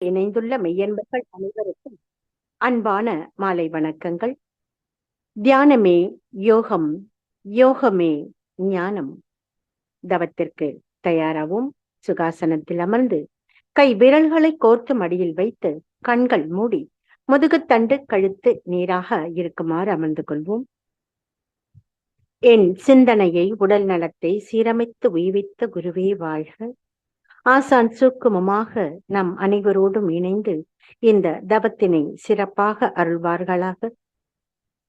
இணைந்துள்ள மெய்யன்பர்கள் அனைவருக்கும் அன்பான மாலை வணக்கங்கள். தியானமே யோகம் யோகமே ஞானம். தவத்திற்கு தயாராகவும் சுகாசனத்தில் அமர்ந்து கை விரல்களை கோர்த்து மடியில் வைத்து கண்கள் மூடி முதுகுத்தண்டு கழுத்து நீராக இருக்குமாறு அமர்ந்து கொள்வோம். என் சிந்தனையை உடல் நலத்தை சீரமைத்து உய்வித்த குருவே வாழ்க. ஆசான் சூக்குமமாக நம் அனைவரோடும் இணைந்து இந்த தவத்தினை சிறப்பாக அருள்வார்களாக.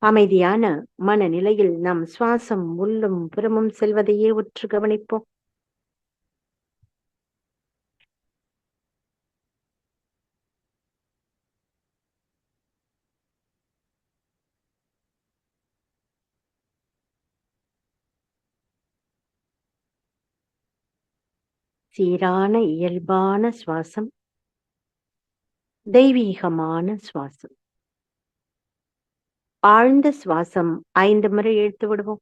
அமைதியான மனநிலையில் நம் சுவாசம் உள்ளும் புறமும் செல்வதையே உற்று கவனிப்போம். சீரான இயல்பான சுவாசம் தெய்வீகமான சுவாசம். ஆழ்ந்த சுவாசம் ஐந்து முறை இழுத்து விடுவோம்.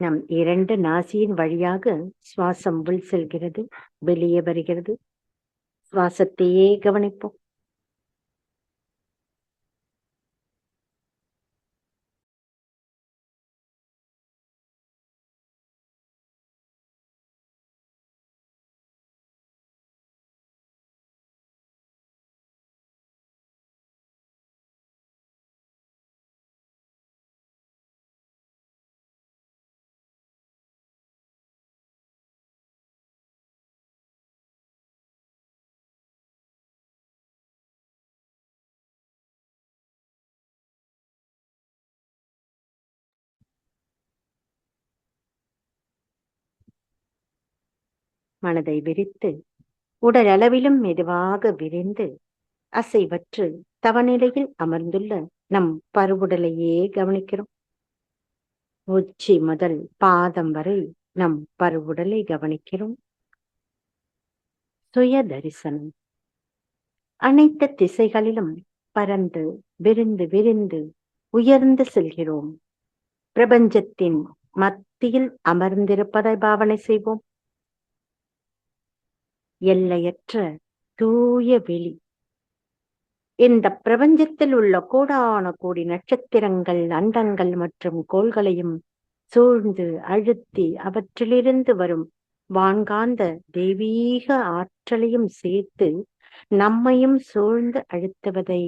நம் இரண்டு நாசியின் வழியாக சுவாசம் உள் செல்கிறது வெளியே வருகிறது. சுவாசத்தையே கவனிப்போம். மனதை விரித்து உடல் அளவிலும் மெதுவாக விரிந்து அசைவற்று தவநிலையில் அமர்ந்துள்ள நம் பருவுடலையே கவனிக்கிறோம். உச்சி முதல் பாதம் வரை நம் பருவுடலை கவனிக்கிறோம். சுய தரிசனம் அனைத்து திசைகளிலும் பறந்து விரிந்து விரிந்து உயர்ந்து செல்கிறோம். பிரபஞ்சத்தின் மத்தியில் அமர்ந்திருப்பதை பாவனை செய்வோம். எல்லையற்ற தூய வெளி. இந்த பிரபஞ்சத்தில் உள்ள கோடான கோடி நட்சத்திரங்கள் அண்டங்கள் மற்றும் கோள்களையும் சூழ்ந்து அழுத்தி அவற்றிலிருந்து வரும் வான்காந்த தெய்வீக ஆற்றலையும் சேர்த்து நம்மையும் சூழ்ந்து அழுத்துவதை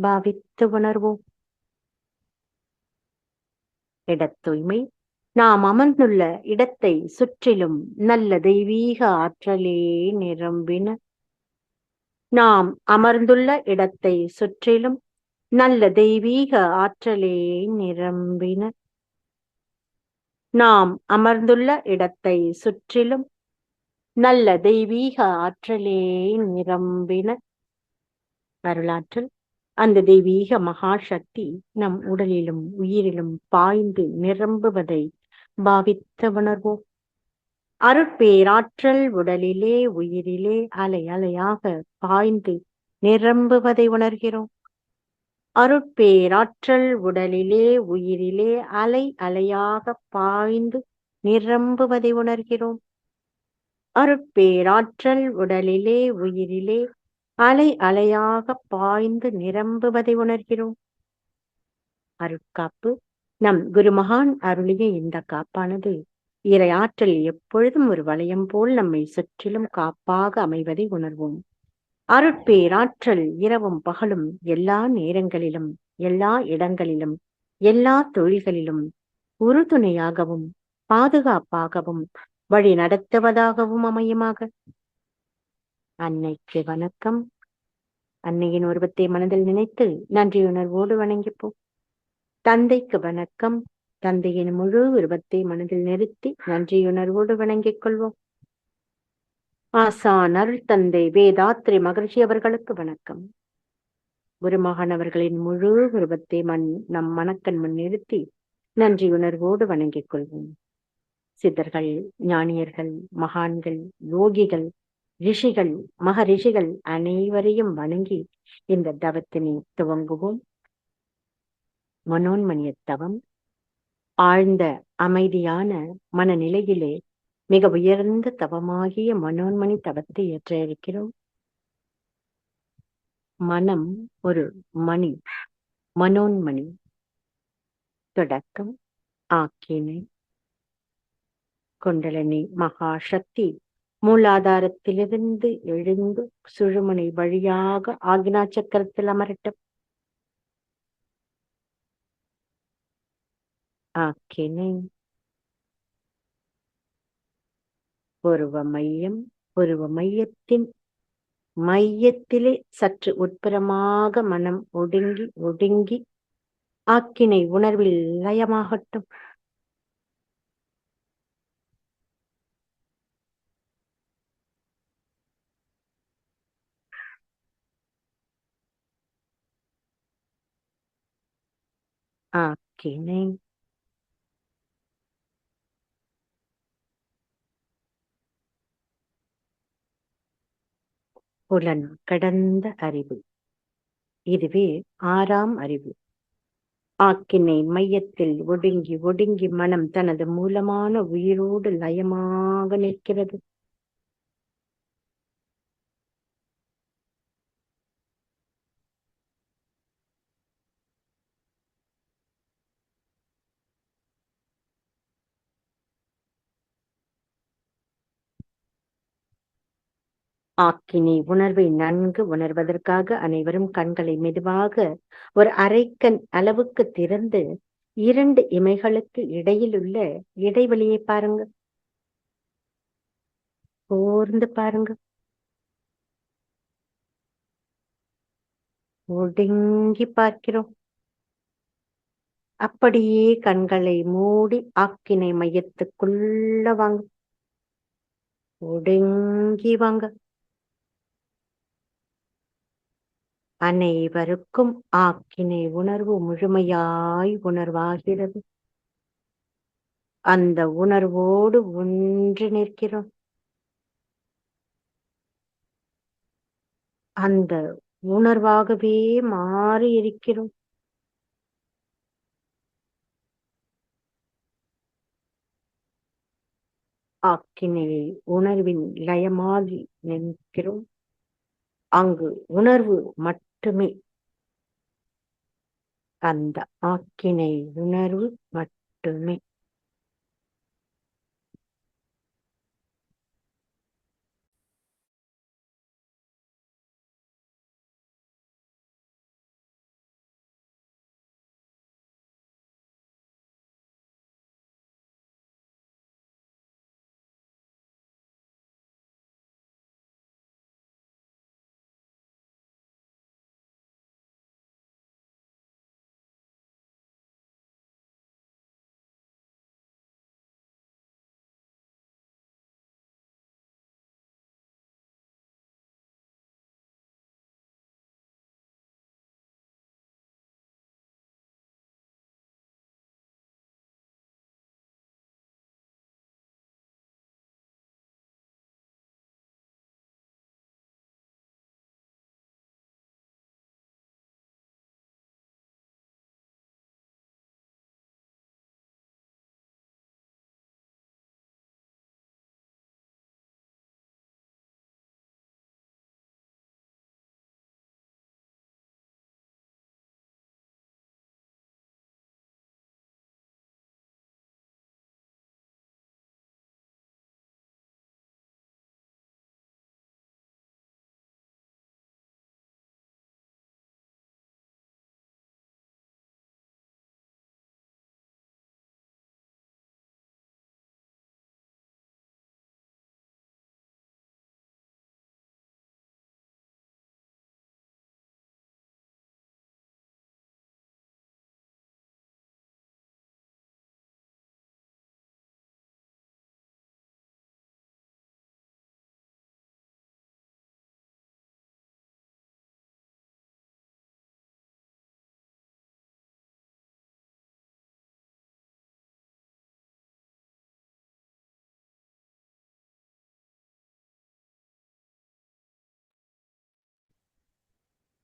பாவித்து உணர்வோம். இடத் தூய்மை நாம் அமர்ந்துள்ள இடத்தை சுற்றிலும் நல்ல தெய்வீக ஆற்றலே நிரம்பின. நாம் அமர்ந்துள்ள இடத்தை சுற்றிலும் நல்ல தெய்வீக ஆற்றலே நிரம்பின. நாம் அமர்ந்துள்ள இடத்தை சுற்றிலும் நல்ல தெய்வீக ஆற்றலே நிரம்பின. வரலாற்றில் அந்த தெய்வீக மகாசக்தி நம் உடலிலும் உயிரிலும் பாய்ந்து நிரம்புவதை பாவித்த உணர்வோம். அருட்பேராற்றல் உடலிலே உயிரிலே அலை அலையாக பாய்ந்து நிரம்புவதை உணர்கிறோம். அருட்பேராற்றல் உடலிலே உயிரிலே அலை அலையாக பாய்ந்து நிரம்புவதை உணர்கிறோம். அருட்பேராற்றல் உடலிலே உயிரிலே அலை அலையாக பாய்ந்து நிரம்புவதை உணர்கிறோம். அருட்காப்பு நம் குருமகான் அருளிய இந்த காப்பானது இறை ஆற்றல் எப்பொழுதும் ஒரு வளையம் போல் நம்மை சுற்றிலும் காப்பாக அமைவதை உணர்வோம். அருட்பேராற்றல் இரவும் பகலும் எல்லா நேரங்களிலும் எல்லா இடங்களிலும் எல்லா தொழில்களிலும் உறுதுணையாகவும் பாதுகாப்பாகவும் வழி நடத்துவதாகவும் அமையுமாக. அன்னைக்கு வணக்கம். அன்னையின் உருவத்தை மனதில் நினைத்து நன்றியுணர்வோடு வணங்கிப்போம். தந்தைக்கு வணக்கம். தந்தையின் முழு உருவத்தை மனதில் நிறுத்தி நன்றியுணர்வோடு வணங்கிக் கொள்வோம். ஆசான் அருள் தந்தை வேதாத்ரி மகிழ்ச்சி அவர்களுக்கு வணக்கம். குருமகன் அவர்களின் முழு உருவத்தை மண் நம் மனக்கண் முன் நிறுத்தி நன்றியுணர்வோடு வணங்கிக் கொள்வோம். சித்தர்கள் ஞானியர்கள் மகான்கள் யோகிகள் ரிஷிகள் மகரிஷிகள் அனைவரையும் வணங்கி இந்த தவத்தினை துவங்குவோம். மனோன்மணிய தவம் ஆழ்ந்த அமைதியான மனநிலையிலே மிக உயர்ந்த தவமாகிய மனோன்மணி தவத்தை ஏற்ற இருக்கிறோம் மனம் ஒரு மணி மனோன்மணி தொடக்கம் ஆக்கினை. குண்டலினி மகாசக்தி மூலாதாரத்திலிருந்து எழுந்து சுழுமனை வழியாக ஆக்னா சக்கரத்தில் அமரட்டும். ஆக்கினை உருவ மையம் உருவ மையத்தின் மையத்திலே சற்று உட்புறமாக மனம் ஒடுங்கி ஒடுங்கி ஆக்கினை உணர்வில் லயமாகட்டும். ஆக்கினை புலன் கடந்த அறிவு. இதுவே ஆறாம் அறிவு. ஆக்கினை மையத்தில் ஒடுங்கி ஒடுங்கி மனம் தனது மூலமான உயிரோடு லயமாக நிற்கிறது. ஆக்கினை உணர்வை நன்கு உணர்வதற்காக அனைவரும் கண்களை மெதுவாக ஒரு அரைக்கண் அளவுக்கு திறந்து இரண்டு இமைகளுக்கு இடையில் உள்ள இடைவெளியை பாருங்க. கூர்ந்து பாருங்க. ஒடுங்கி பார்க்கிறோம். அப்படியே கண்களை மூடி ஆக்கினை மையத்துக்குள்ள வாங்க. ஒடுங்கி வாங்க. அனைவருக்கும் ஆக்கினை உணர்வு முழுமையாய் உணர்வாகிறது. அந்த உணர்வோடு ஒன்று நிற்கிறோம். அந்த உணர்வாகவே மாறி இருக்கிறோம் ஆக்கினையை உணர்வின் லயமாகி நிற்கிறோம். அங்கு உணர்வு மட்டும் மட்டுமே அந்த ஆக்கினை உணர்வு மட்டுமே.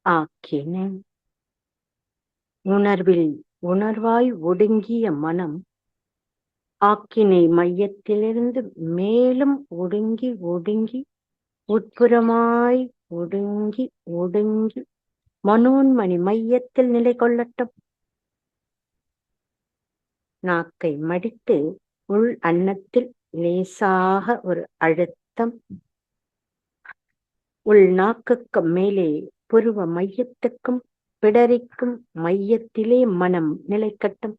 ஆக்கினேன் உணர்வில் உணர்வாய் ஒடுங்கிய மனம் ஆக்கினை மையத்திலிருந்து மேலும் ஒடுங்கி ஒடுங்கி உட்புறமாய் ஒடுங்கி ஒடுங்கி மனோன்மணி மையத்தில் நிலை கொள்ளட்டும். நாக்கை மடித்து உள் அன்னத்தில் லேசாக ஒரு அழுத்தம். உள் நாக்குக்கு மேலே புருவ மையத்துக்கும் பிடரிக்கும் மையத்திலே மனம் நிலைக்கட்டும்.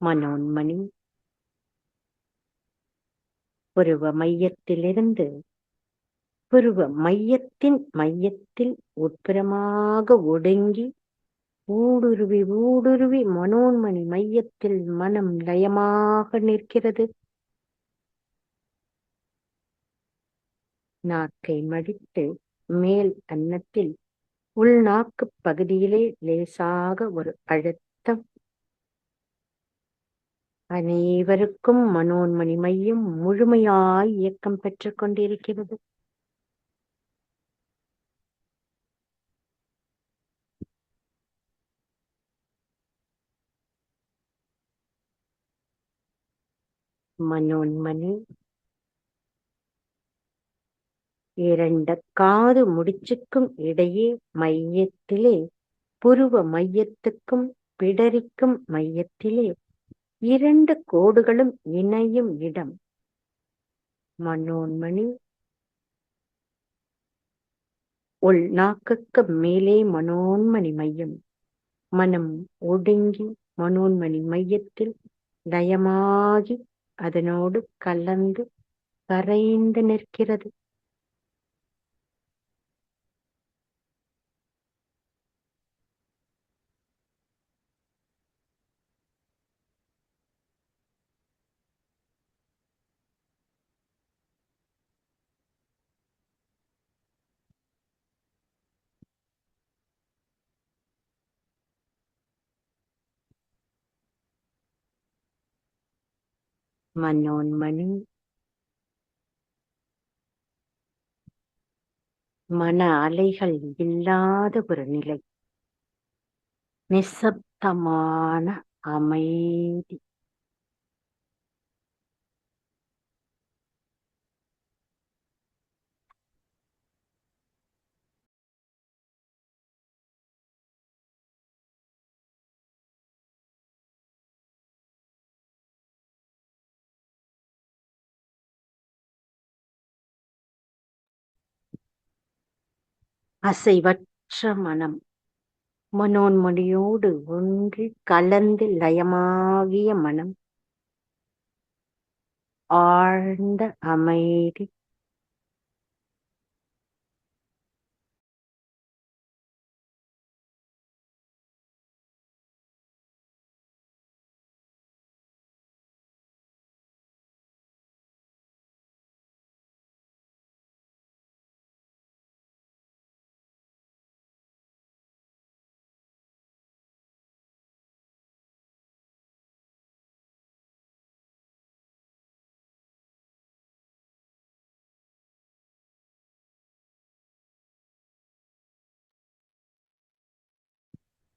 மனோன்மணி. புருவ மையத்திலிருந்து புருவ மையத்தின் மையத்தில் உட்புறமாக ஒடுங்கி ஊடுருவி ஊடுருவி மனோன்மணி மையத்தில் மனம் லயமாக நிற்கிறது. நாக்கை மடித்து மேல் அன்னத்தில் உள்நாக்கு பகுதியிலே லேசாக ஒரு அழுத்தம். அனைவருக்கும் மனோன்மணி மையம் முழுமையாய் இயக்கம் பெற்றுக் கொண்டிருக்கிறது. மனோன்மணி இரண்ட காது முடிச்சுக்கும் இடையே மையத்திலே புருவ மையத்துக்கும் பிடரிக்கும் மையத்திலே இரண்டு கோடுகளும் இணையும் இடம். மனோன்மணி. உள் நாக்குக்கு மேலே மனோன்மணி மையம். மனம் ஒடுங்கி மனோன்மணி மையத்தில் லயமாகி அதனோடு கலந்து கரைந்து நிற்கிறது. மனோன்மணி மன அலைகள் இல்லாத ஒரு நிலை. நிசப்தமான அமைதி. அசைவற்ற மனம். மனோன்மணியோடு ஒன்று கலந்து லயமாகிய மனம். ஆழ்ந்த அமைதி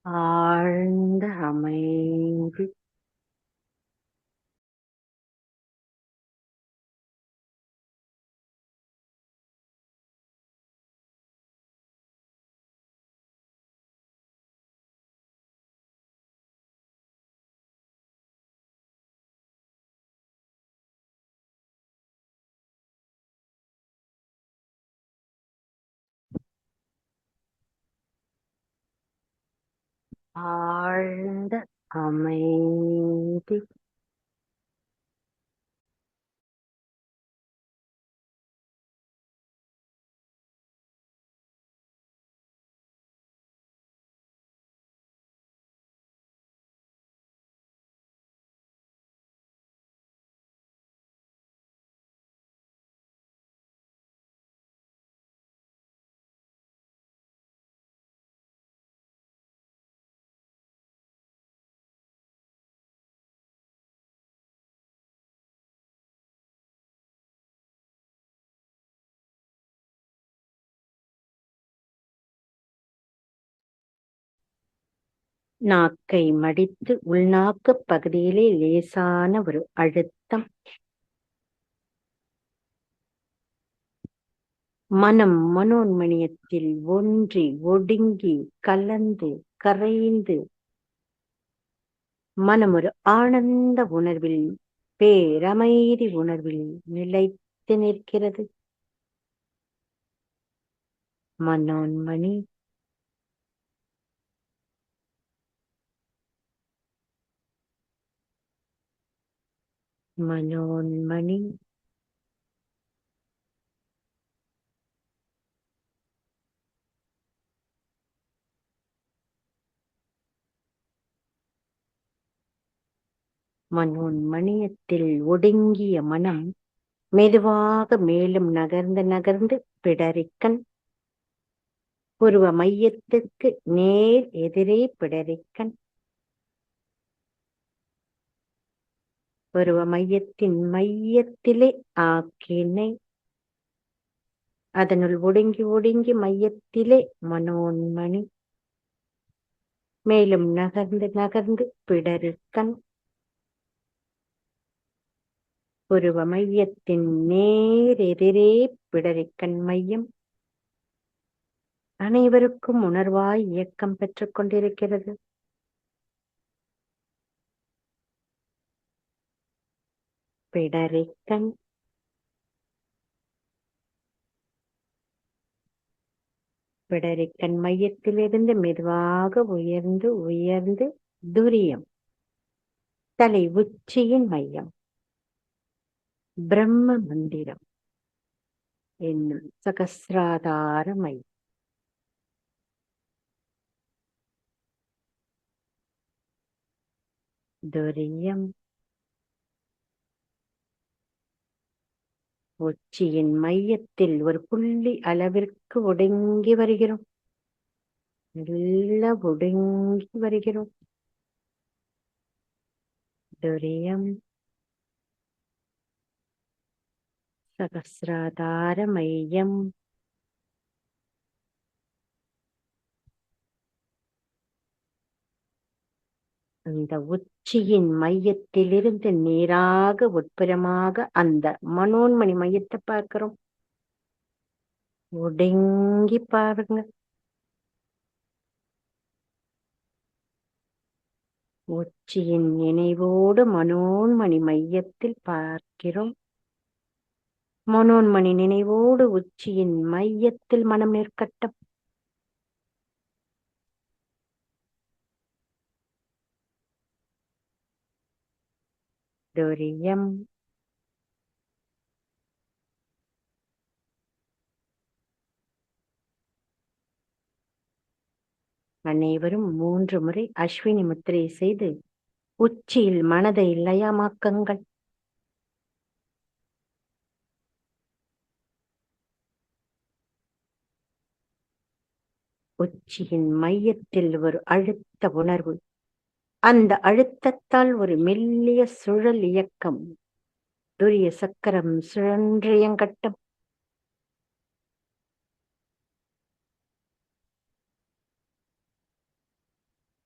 ஆழ்ந்த அமைதி ஆழ்ந்த அமைதி. நாக்கை மடித்து உள்நாக்கு பகுதியிலே லேசான ஒரு அழுத்தம். மனம் மனோன்மணியத்தில் ஒன்றி ஒடுங்கி கலந்து கரைந்து மனம் ஒரு ஆனந்த உணர்வில் பேரமைதி உணர்வில் நிலைத்து நிற்கிறது. மனோன்மணி மனோன்மணி மனோன்மணியத்தில் ஒடுங்கிய மனம் மெதுவாக மேலும் நகர்ந்து நகர்ந்து பிடரிக்கண் உருவ மையத்துக்கு நேர் எதிரே பிடரிக்கண் பருவ மையத்தின் மையத்திலே ஆக்கினை. அதனுள் ஒடுங்கி ஒடுங்கி மையத்திலே மனோன்மணி. மேலும் நகர்ந்து நகர்ந்து பிடருக்கண் புருவ மையத்தின் நேரெதிரே பிடரிக்கண் மையம். அனைவருக்கும் உணர்வாய் இயக்கம் பெற்றுக் கொண்டிருக்கிறது. பிடரிக்கன் பிடரிக்கன் மையத்திலிருந்து மெதுவாக உயர்ந்து உயர்ந்து துரியம். தலை உச்சியின் மையம். பிரம்ம மந்திரம். என்னும் சகசிராதார மையம். துரியம். உச்சியின் மையத்தில் ஒரு புள்ளி அளவிற்கு ஒடுங்கி வருகிறோம். நல்லா ஒடுங்கி வருகிறோம். துரியம். சகசிராதார மையம். அந்த உச்சியின் மையத்திலிருந்து நேராக உட்புறமாக அந்த மனோன்மணி மையத்தை பார்க்கிறோம். ஒடுங்கி பாருங்க. உச்சியின் நினைவோடு மனோன்மணி மையத்தில் பார்க்கிறோம். மனோன்மணி நினைவோடு உச்சியின் மையத்தில் மனம் நிற்கட்டும். துரியம் அனைவரும் மூன்று முறை அஸ்வினி முத்திரை செய்து உச்சியில் மனதை லயமாக்குங்கள். உச்சியின் மையத்தில் ஒரு அழுத்த உணர்வு அந்த அழுத்தத்தால் ஒரு மெல்லிய சுழல் இயக்கம். துரிய சக்கரம் சுழன்றியங்கட்டும்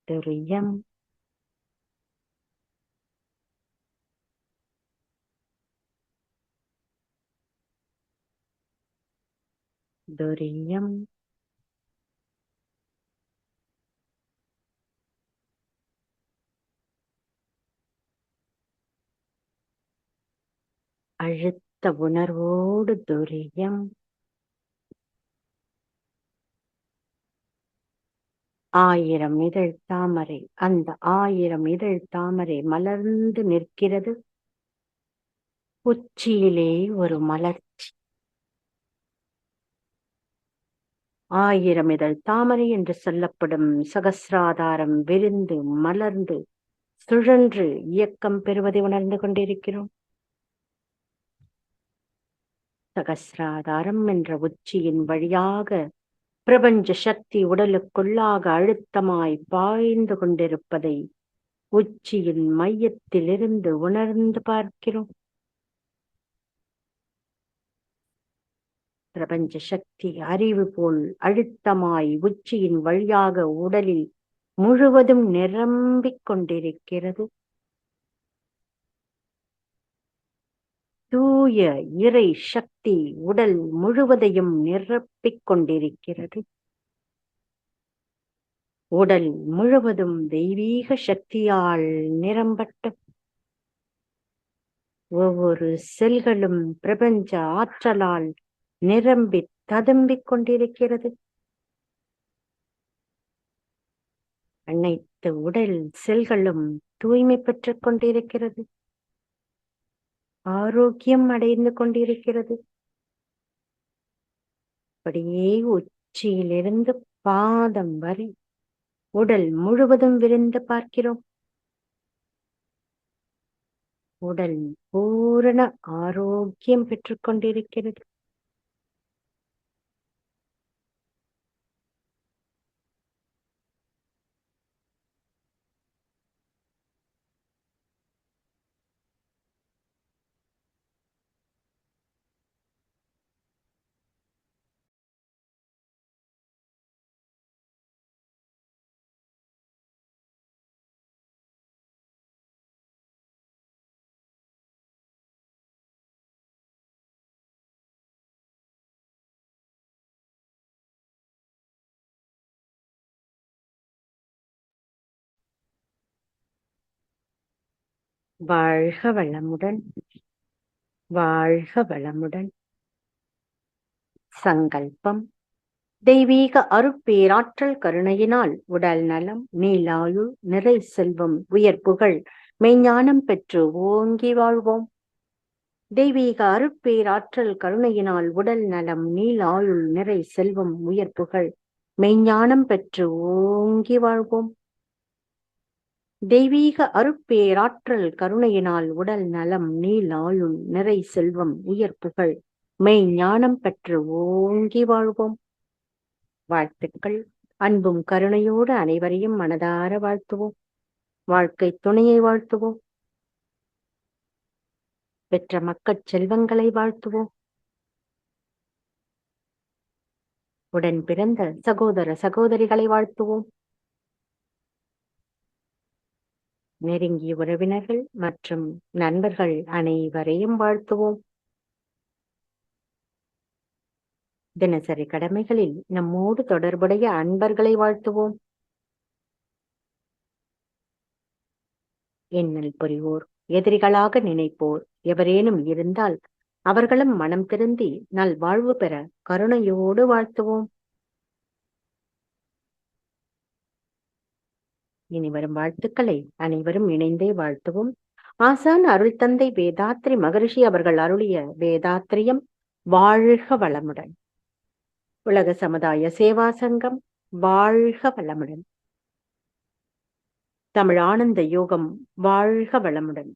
துரியம். துரியம். அழுத்த உணர்வோடு துரியம். ஆயிரம் இதழ் தாமரை அந்த ஆயிரம் இதழ் தாமரை மலர்ந்து நிற்கிறது. உச்சியிலே ஒரு மலர்ச்சி. ஆயிரம் இதழ் தாமரை என்று சொல்லப்படும் சகசிராதாரம் விரிந்து மலர்ந்து சுழன்று இயக்கம் பெறுவதை உணர்ந்து கொண்டிருக்கிறோம். சகசிராதாரம் என்ற உச்சியின் வழியாக பிரபஞ்ச சக்தி உடலுக்குள்ளாக அழுத்தமாய் பாய்ந்து கொண்டிருப்பதை உச்சியின் மையத்திலிருந்து உணர்ந்து பார்க்கிறோம். பிரபஞ்ச சக்தி அறிவு போல் அழுத்தமாய் உச்சியின் வழியாக உடலில் முழுவதும் நிரம்பிக் கொண்டிருக்கிறது. தூய இறை சக்தி உடல் முழுவதையும் நிரப்பிக் கொண்டிருக்கிறது. உடல் முழுவதும் தெய்வீக சக்தியால் நிரம்பட்டும் ஒவ்வொரு செல்களும் பிரபஞ்ச ஆற்றலால் நிரம்பி ததும்பிக் கொண்டிருக்கிறது. அனைத்து உடல் செல்களும் தூய்மை பெற்றுக் கொண்டிருக்கிறது. ஆரோக்கியம் அடைந்து கொண்டிருக்கிறது. அப்படியே உச்சியிலிருந்து பாதம் வரை உடல் முழுவதும் விரிந்து பார்க்கிறோம். உடல் பூரண ஆரோக்கியம் பெற்றுக்கொண்டிருக்கிறது வாழ்க வளமுடன். வாழ்க வளமுடன். சங்கல்பம். தெய்வீக அருட்பேராற்றல் கருணையினால் உடல் நலம் நீலாயுள் நிறை செல்வம் உயர் புகழ் மெய்ஞானம் பெற்று ஓங்கி வாழ்வோம். தெய்வீக அருட்பேராற்றல் கருணையினால் உடல் நலம் நீலாயுள் நிறை செல்வம் உயர் புகழ் மெய்ஞானம் பெற்று ஓங்கி வாழ்வோம். தெய்வீக அருட்பேராற்றல் கருணையினால் உடல் நலம் நீலாயுள் நிறை செல்வம் உயர் புகழ் மெய் ஞானம் பெற்று ஓங்கி வாழ்வோம். வாழ்த்துக்கள். அன்பும் கருணையோடு அனைவரையும் மனதார வாழ்த்துவோம். வாழ்க்கை துணையை வாழ்த்துவோம். பெற்ற மக்கள் செல்வங்களை வாழ்த்துவோம். உடன் பிறந்த சகோதர சகோதரிகளை வாழ்த்துவோம். நெருங்கிய உறவினர்கள் மற்றும் நண்பர்கள் அனைவரையும் வாழ்த்துவோம். தினசரி கடமைகளில் நம்மோடு தொடர்புடைய அன்பர்களை வாழ்த்துவோம். எண்ணல் புரிவோர் எதிரிகளாக நினைப்போர் எவரேனும் இருந்தால் அவர்களும் மனம் திருந்தி நல் வாழ்வு பெற கருணையோடு வாழ்த்துவோம். இனி வரும் வாழ்த்துக்களை அனைவரும் இணைந்தே வாழ்த்துவோம். ஆசான் அருள் தந்தை வேதாத்ரி மகரிஷி அவர்கள் அருளிய வேதாத்திரியம் வாழ்க வளமுடன் உலக சமுதாய சேவா சங்கம் வாழ்க வளமுடன் தமிழ் ஆனந்த யோகம் வாழ்க வளமுடன்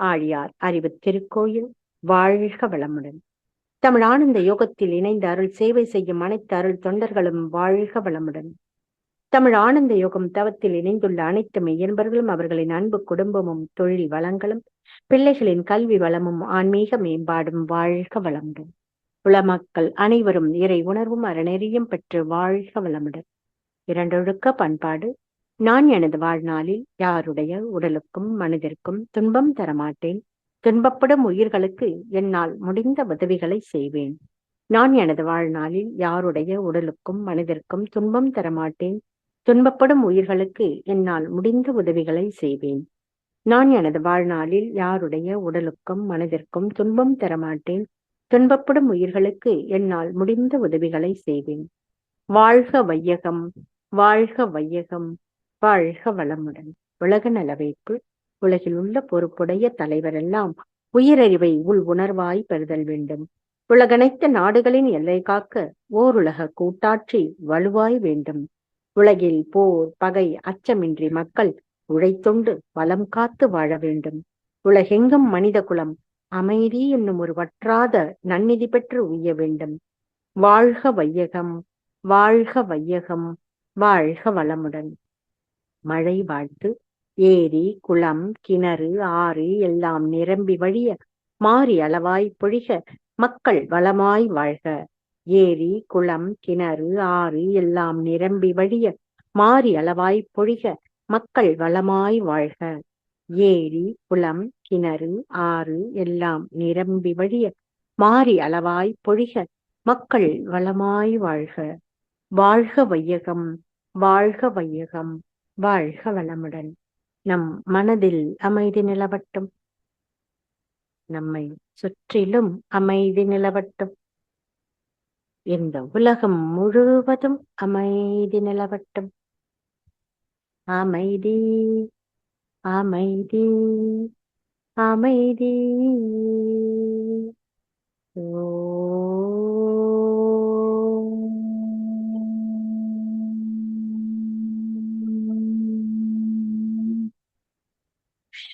ஆழியார் அறிவு திருக்கோயில் வாழ்க வளமுடன் தமிழ் ஆனந்த யோகத்தில் இணைந்த அருள் சேவை செய்யும் அனைத்து அருள் தொண்டர்களும் வாழ்க வளமுடன் தமிழ் ஆனந்த யோகம் தவத்தில் இணைந்துள்ள அனைத்து மெய்யன்பர்களும் அவர்களின் அன்பு குடும்பமும் தொழில் வளங்களும் பிள்ளைகளின் கல்வி வளமும் ஆன்மீக மேம்பாடும் வாழ்க வளமுடன். உளமக்கள் அனைவரும் இறை உணர்வும் அறநெறியும் பெற்று வாழ்க வளமுடன். இரண்டொழுக்க பண்பாடு நான் எனது வாழ்நாளில் யாருடைய உடலுக்கும் மனதிற்கும் துன்பம் தரமாட்டேன். துன்பப்படும் உயிர்களுக்கு என்னால் முடிந்த உதவிகளை செய்வேன். நான் எனது வாழ்நாளில் யாருடைய உடலுக்கும் மனதிற்கும் துன்பம் தரமாட்டேன். துன்பப்படும் உயிர்களுக்கு என்னால் முடிந்த உதவிகளை செய்வேன். நான் எனது வாழ்நாளில் யாருடைய உடலுக்கும் மனதிற்கும் துன்பம் தரமாட்டேன். துன்பப்படும் உயிர்களுக்கு என்னால் முடிந்த உதவிகளை செய்வேன். வாழ்க வையகம் வாழ்க வையகம் வாழ்க வளமுடன். உலக நலவைப்பு உலகில் உள்ள பொறுப்புடைய தலைவரெல்லாம் உயிரறிவை உள் உணர்வாய் பெறுதல் வேண்டும். உலகனைத்த நாடுகளின் எல்லை காக்க ஓருலக கூட்டாட்சி வலுவாய் வேண்டும். உலகில் போர் பகை அச்சமின்றி மக்கள் உழைத்தொண்டு வளம் காத்து வாழ வேண்டும். உலகெங்கும் மனித குலம் அமைதி என்னும் ஒரு வற்றாத நன்னிதி பெற்று உய்ய வேண்டும். வாழ்க வையகம் வாழ்க வையகம் வாழ்க வளமுடன். மழை வாழ்த்து. ஏரி குளம் கிணறு ஆறு எல்லாம் நிரம்பி வழிய மாறி அளவாய் பொழிக. மக்கள் வளமாய் வாழ்க. ஏரி குளம் கிணறு ஆறு எல்லாம் நிரம்பி வழிய மாறி அளவாய் பொழிக மக்கள் வளமாய் வாழ்க. ஏரி குளம் கிணறு ஆறு எல்லாம் நிரம்பி வழிய மாறி அளவாய் பொழிக மக்கள் வளமாய் வாழ்க. வாழ்க வையகம் வாழ்க வையகம் வாழ்க வளமுடன். நம் மனதில் அமைதி நிலவட்டும். நம்மை சுற்றிலும் அமைதி நிலவட்டும். இந்த உலகம் முழுவதும் அமைதி நிலவட்டும். அமைதி அமைதி அமைதி. ஓம்.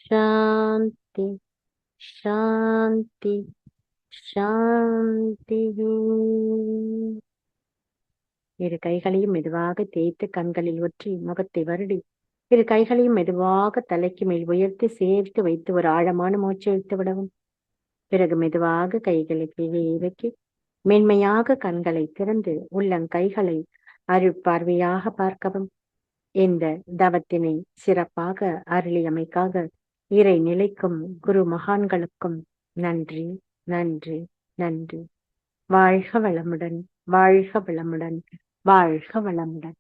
சாந்தி சாந்தி சாந்தி இரு கைகளையும் மெதுவாக தேய்த்து கண்களில் ஒற்றி முகத்தை வருடி. இரு கைகளையும் மெதுவாக தலைக்கு மேல் உயர்த்தி சேர்த்து வைத்து ஒரு ஆழமான மூச்சு இழுத்து விடவும். பிறகு மெதுவாக கைகளை கீழே இறக்கி மென்மையாக கண்களை திறந்து உள்ளங்கைகளை கைகளை பார்வையாக பார்க்கவும். இந்த தவத்தினை சிறப்பாக அருளியமைக்காக இறை நிலைக்கும் குரு மகான்களுக்கும் நன்றி. நன்றி நன்றி. வாழ்க வளமுடன் வாழ்க வளமுடன் வாழ்க வளமுடன்.